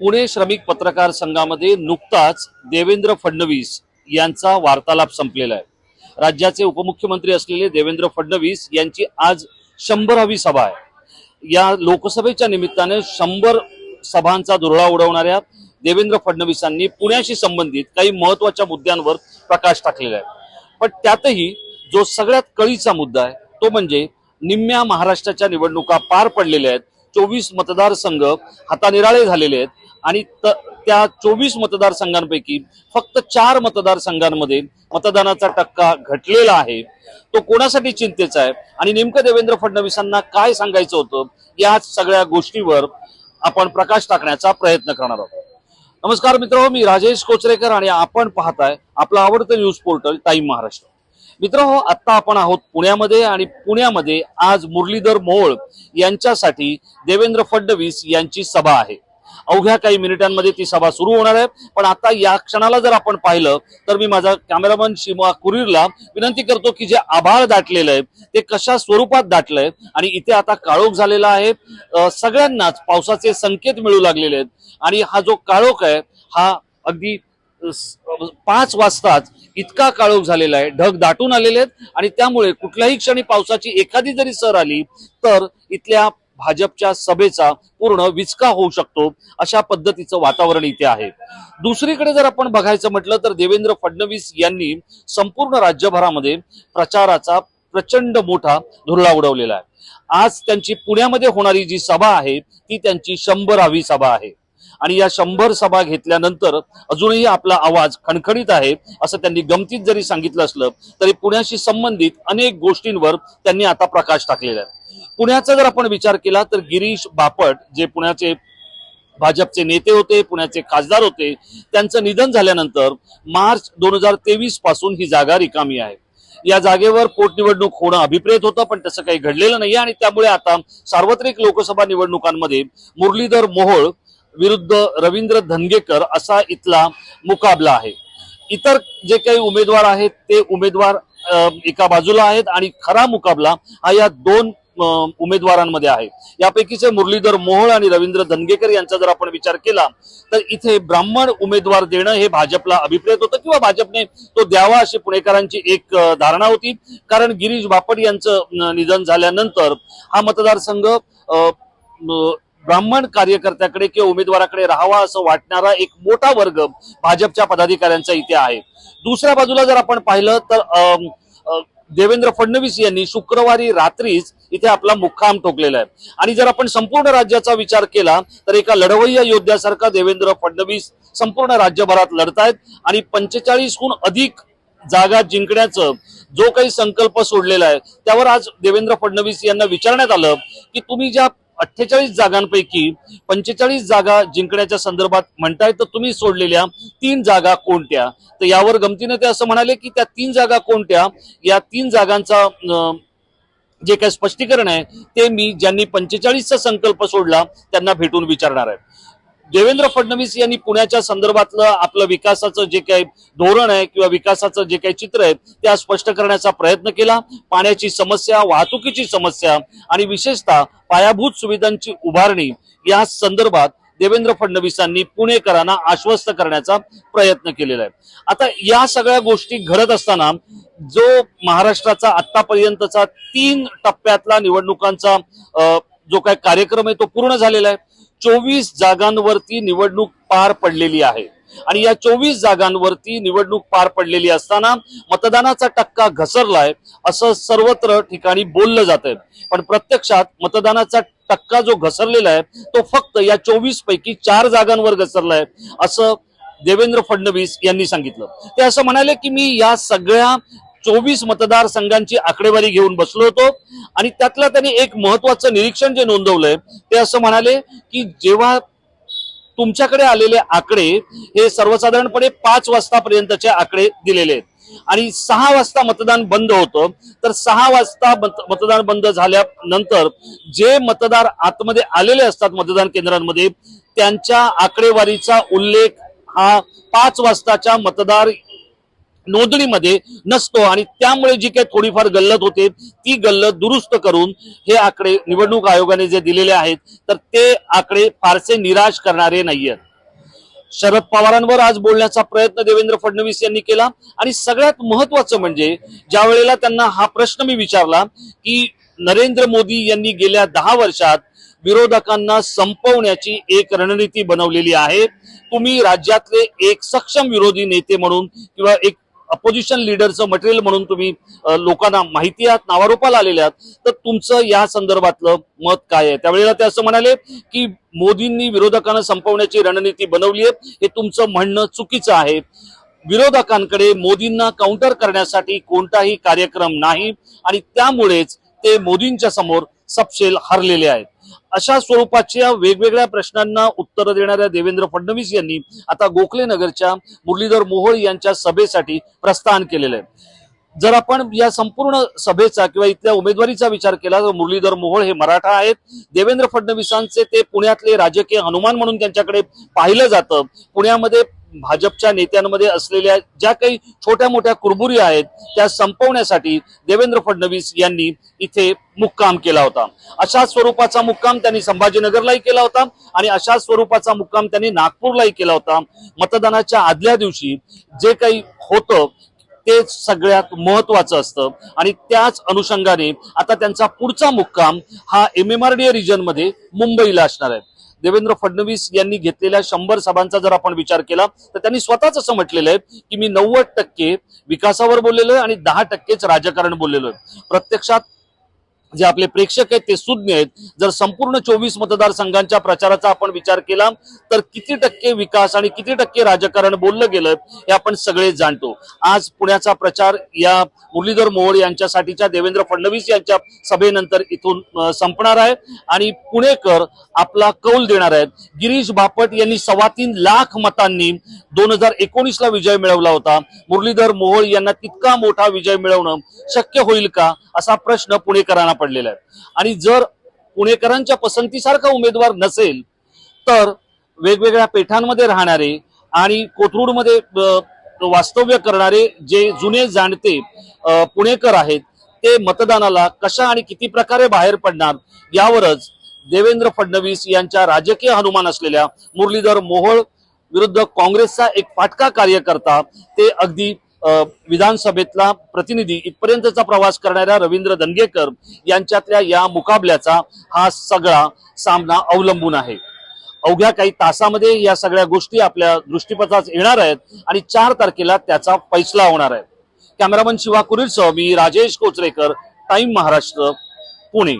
पुणे श्रमिक पत्रकार संघामध्ये नुकताच देवेंद्र फडणवीस यांचा वार्तालाप संपलेला आहे. राज्याचे उपमुख्यमंत्री असलेले देवेंद्र फडणवीस यांची आज शंभरावी सभा आहे. या लोकसभेच्या निमित्ताने शंभर सभांचा धुरळा उडवणाऱ्या देवेंद्र फडणवीसांनी पुण्याशी संबंधित काही महत्त्वाच्या मुद्द्यांवर प्रकाश टाकलेला आहे. पण त्यातही जो सगळ्यात कळीचा मुद्दा आहे तो म्हणजे निम्म्या महाराष्ट्राच्या निवडणुका पार पडलेल्या आहेत. चोवीस मतदारसंघ हातानिराळे झालेले आहेत. आणि त्या चोवीस मतदारसंघांपैकी फक्त चार मतदारसंघांमध्ये मतदानाचा टक्का घटलेला आहे. तो कोणासाठी चिंतेचा आहे? आणि नेमकं देवेंद्र फडणवीसांना काय सांगायचं होतं? या सगळ्या गोष्टीवर आपण प्रकाश टाकण्याचा प्रयत्न करणार आहोत. नमस्कार मित्र मी राजेश कोचरेकर आणि आपण पाहताय आपलं आवडतं न्यूज पोर्टल टाइम महाराष्ट्र. मित्र हो आत्ता आपण आहोत पुण्यामध्ये आणि पुण्यामध्ये आज मुरलीधर मोहोळ यांच्यासाठी देवेंद्र फडणवीस यांची सभा आहे. अवघ्या काही मिनिटांमध्ये ती सभा सुरू होणार आहे. पण आता या क्षणाला जर आपण पाहिलं तर मी माझा कॅमेरामन शिमा कुरीरला विनंती करतो की जे आभाळ दाटलेलं आहे ते कशा स्वरूपात दाटलंय आणि इथे आता काळोख झालेला आहे. सगळ्यांनाच पावसाचे संकेत मिळू लागलेले आहेत. आणि हा जो काळोख आहे हा अगदी पाच वाजताच इतका काळोख झालेला आहे. ढग दाटून आलेले आहेत आणि त्यामुळे कुठल्याही क्षणी पावसाची एखादी जरी सर आली तर इथल्या भाजपच्या सभेचा पूर्ण विचका होऊ शकतो अशा पद्धतीचं वातावरण इथे आहे. दुसरीकडे जर आपण बघायचं म्हटलं तर देवेंद्र फडणवीस यांनी संपूर्ण राज्यभरामध्ये प्रचाराचा प्रचंड मोठा धुरळा उडवलेला आहे. आज त्यांची पुण्यामध्ये होणारी जी सभा आहे ती त्यांची शंभरावी सभा आहे. आणि या शंभर सभा घेतल्यानंतर अजूनही आपला आवाज खणखणीत आहे असं त्यांनी गमतीत जरी सांगितलं असलं तरी पुण्याशी संबंधित अनेक गोष्टींवर त्यांनी आता प्रकाश टाकलेला आहे. पुण्याचा जर आपण विचार केला तर गिरीश बापट जे पुण्याचे भाजपचे नेते होते पुण्याचे खासदार होते त्यांचं निधन झाल्यानंतर मार्च दोन हजार तेवीसपासून ही जागा रिकामी आहे. या जागेवर पोटनिवडणूक होणं अभिप्रेत होतं पण तसं काही घडलेलं नाही आणि त्यामुळे आता सार्वत्रिक लोकसभा निवडणुकांमध्ये मुरलीधर मोहोळ विरुद्ध रवींद्र धनगेकर असा इथला मुकाबला आहे. इतर जे काही उमेदवार आहेत ते उमेदवार एका बाजूला आहेत आणि खरा मुकाबला हा या दोन उमेदवारांमध्ये आहे. यापैकीचे मुरलीधर मोहोळ आणि रवींद्र धनगेकर यांचा जर आपण विचार केला तर इथे ब्राह्मण उमेदवार देणं हे भाजपला अभिप्रेत होतं किंवा भाजपने तो द्यावा अशी पुणेकरांची एक धारणा होती. कारण गिरीश बापट यांचं निधन झाल्यानंतर हा मतदारसंघ ब्राह्मण कार्यकर्त्याकडे किंवा उमेदवाराकडे राहावा असं वाटणारा एक मोठा वर्ग भाजपच्या पदाधिकाऱ्यांचा इथे आहे. दुसऱ्या बाजूला जर आपण पाहिलं तर देवेंद्र फडणवीस यांनी शुक्रवारी रात्रीच इथे आपला मुक्काम ठोकलेला आहे. आणि जर आपण संपूर्ण राज्याचा विचार केला तर एका लढवय्या योद्ध्यासारखा देवेंद्र फडणवीस संपूर्ण राज्यभरात लढतायत आणि पंचेचाळीसहून अधिक जागा जिंकण्याचं जो काही संकल्प सोडलेला आहे त्यावर आज देवेंद्र फडणवीस यांना विचारण्यात आलं की तुम्ही ज्या अठ्ठेचाळीस जागांपैकी पंचेचाळीस जागा जिंकण्याच्या संदर्भात म्हणताय तर तुम्ही सोडलेल्या तीन जागा कोणत्या? तर यावर गमतीनं ते असं म्हणाले की त्या तीन जागा कोणत्या? या तीन जागांचा जे काही स्पष्टीकरण आहे ते मी ज्यांनी पंचेचाळीसचा संकल्प सोडला त्यांना भेटून विचारणार आहे. देवेंद्र फडणवीस यांनी पुण्याच्या संदर्भातलं आपलं विकासाचं जे काही धोरण आहे किंवा विकासाचं जे काही चित्र आहे ते स्पष्ट करण्याचा प्रयत्न केला. पाण्याची समस्या वाहतुकीची समस्या आणि विशेषतः पायाभूत सुविधांची उभारणी या संदर्भात देवेंद्र फडणवीसांनी पुणेकरांना आश्वस्त करण्याचा प्रयत्न केलेला आहे. आता या सगळ्या गोष्टी घडत असताना जो महाराष्ट्राचा आतापर्यंतचा तीन टप्प्यातला निवडणुकांचा जो काही कार्यक्रम आहे तो पूर्ण झालेला आहे. चोवीस जागांवरती निवडणूक पार पडलेली आहे. आणि या चोवीस जागांवरती निवडणूक पार पडलेली असताना मतदानाचा टक्का घसरलाय असं सर्वत्र ठिकाणी बोललं जात आहे पण प्रत्यक्षात मतदानाचा टक्का जो घसरलेला आहे तो फक्त या चोवीस पैकी चार जागांवर घसरलाय असं देवेंद्र फडणवीस यांनी सांगितलं. ते असं म्हणाले की मी या सगळ्या चोवीस मतदारसंघांची आकडेवारी घेऊन बसलो होतो. आणि त्यातलं त्यांनी एक महत्वाचं निरीक्षण जे नोंदवलंय ते असं म्हणाले की जेव्हा तुमच्याकडे आलेले आकडे हे सर्वसाधारणपणे पाच वाजतापर्यंतचे आकडे दिलेले आहेत. आणि सहा वाजता मतदान बंद होतं. तर सहा वाजता मत- मतदान बंद झाल्यानंतर जे मतदार आतमध्ये आलेले असतात मतदान केंद्रांमध्ये त्यांच्या आकडेवारीचा उल्लेख हा पाच वाजताच्या मतदार नोंदणीमध्ये नसतो आणि त्यामुळे जी काही थोडीफार गल्लत होते ती गल्लत दुरुस्त करून हे आकडे निवडणूक आयोगाने जे दिलेले आहेत तर ते आकडे फारसे निराश करणारे नाहीयेत. शरद पवारांवर आज बोलण्याचा प्रयत्न देवेंद्र फडणवीस यांनी केला आणि सगळ्यात महत्वाचं म्हणजे ज्या वेळेला त्यांना हा प्रश्न मी विचारला की नरेंद्र मोदी यांनी गेल्या दहा वर्षात विरोधकांना संपवण्याची एक रणनीती बनवलेली आहे. तुम्ही राज्यातले एक सक्षम विरोधी नेते म्हणून किंवा एक अपोजिशन लीडरचं मटेरियल म्हणून तुम्ही लोकांना माहिती आहात नावारूपाला आलेले आहात तर तुमचं या संदर्भातलं मत काय आहे? त्यावेळेला ते असं म्हणाले की मोदींनी विरोधकांना संपवण्याची रणनीती बनवली आहे हे तुमचं म्हणणं चुकीचं आहे. विरोधकांकडे मोदींना काउंटर करण्यासाठी कोणताही कार्यक्रम नाही आणि त्यामुळेच ते मोदींच्या समोर सपशेल हरलेले आहेत. अशा स्वरूपाच्या वेगवेगळ्या प्रश्नांना उत्तरं देणाऱ्या देवेंद्र फडणवीस यांनी आता गोखले नगरच्या मुरलीधर मोहोळ यांच्या सभेसाठी प्रस्थान केलेलं आहे. जर आपण या संपूर्ण सभेचा किंवा इथल्या उमेदवारीचा विचार केला तर मुरलीधर मोहोळ हे मराठा आहेत. देवेंद्र फडणवीसांचे ते पुण्यातले राजकीय हनुमान म्हणून त्यांच्याकडे पाहिलं जातं. पुण्यामध्ये भाजपच्या नेत्यांमध्ये असलेल्या ज्या काही छोट्या मोठ्या कुरबुरी आहेत त्या संपवण्यासाठी देवेंद्र फडणवीस यांनी इथे मुक्काम केला होता. अशा स्वरूपाचा मुक्काम त्यांनी संभाजीनगरलाही केला होता आणि अशा स्वरूपाचा मुक्काम त्यांनी नागपूरलाही केला होता. मतदानाच्या आदल्या दिवशी जे काही होतं ते सगळ्यात महत्वाचं असतं. आणि त्याच अनुषंगाने आता त्यांचा पुढचा मुक्काम हा एम एम आर डी रिजनमध्ये मुंबईला असणार आहे. देवेंद्र फडणवीस यांनी घेतलेल्या शंभर सभांचा जर आपण विचार केला तर त्यांनी स्वतःच असं म्हटलेलं आहे की मी नव्वद टक्के विकासावर बोललेलो आहे आणि दहा टक्केच राजकारण बोललेलो आहे. प्रत्यक्षात जे आपले प्रेक्षक आहेत ते सुज्ञ आहेत. जर संपूर्ण चोवीस मतदारसंघांच्या प्रचाराचा आपण विचार केला तर किती टक्के विकास आणि किती टक्के राजकारण बोललं गेलं हे आपण सगळे जाणतो. आज पुण्याचा प्रचार या मुरलीधर मोहोळ यांच्यासाठीच्या देवेंद्र फडणवीस यांच्या सभेनंतर इथून संपणार आहे. आणि पुणेकर आपला कौल देणार आहेत. गिरीश बापट यांनी सव्वा तीन लाख मतांनी दोन हजार एकोणीसला विजय मिळवला होता. मुरलीधर मोहोळ यांना तितका मोठा विजय मिळवणं शक्य होईल का असा प्रश्न पुणेकरांना पडलेल्या आहेत. आणि जर पुणेकरांच्या पसंतीसारखा उमेदवार नसेल तर वेगवेगळ्या पेठांमध्ये राहणारे आणि कोथरूडमध्ये वास्तव्य करणारे जे जुने जाणते पुणेकर आहेत ते मतदानाला कशा आणि किती प्रकारे बाहेर पडणार यावरच देवेंद्र फडणवीस यांच्या राजकीय हनुमान असलेल्या मुरलीधर मोहोळ विरुद्ध काँग्रेसचा एक फाटका कार्यकर्ता ते अगदी विधानसभेतला प्रतिनिधी इथपर्यंतचा प्रवास करणाऱ्या रवींद्र दंगेकर यांच्यातल्या या मुकाबल्याचा हा सगळा सामना अवलंबून आहे. अवघ्या काही तासामध्ये या सगळ्या गोष्टी आपल्या दृष्टीपथात येणार आहेत आणि चार तारखेला त्याचा फैसला होणार आहे. कॅमेरामन शिवा कुरीरसह मी राजेश कोचरेकर टाइम महाराष्ट्र पुणे.